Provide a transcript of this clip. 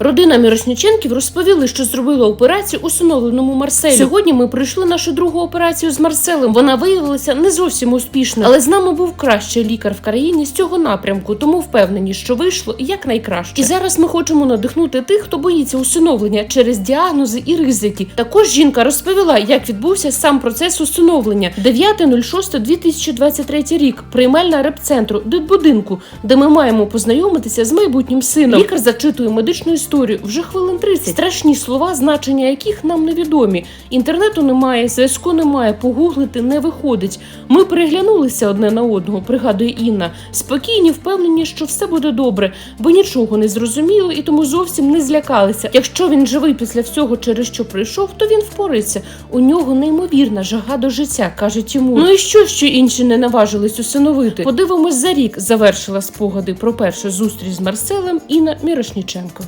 Родина Мірошніченків розповіли, що зробила операцію усиновленому Марселю. Сьогодні ми пройшли нашу другу операцію з Марселем. Вона виявилася не зовсім успішною, але з нами був кращий лікар в країні з цього напрямку, тому впевнені, що вийшло якнайкраще. І зараз ми хочемо надихнути тих, хто боїться усиновлення через діагнози і ризики. Також жінка розповіла, як відбувся сам процес усиновлення. 9.06.2023 рік. Приймальна репцентру дитбудинку, де ми маємо познайомитися з майбутнім сином. Лікар зачитує медичну історію вже хвилин 30. Страшні слова, значення яких нам невідомі. Інтернету немає, зв'язку немає, погуглити не виходить. Ми переглянулися одне на одного, пригадує Інна. Спокійні, впевнені, що все буде добре, бо нічого не зрозуміли і тому зовсім не злякалися. Якщо він живий після всього, через що прийшов, то він впорається. У нього неймовірна жага до життя, каже Тімур. Ну і що, що інші не наважились усиновити? Подивимось за рік. Завершила спогади про першу зустріч з Марселем Інна Мірошніченко.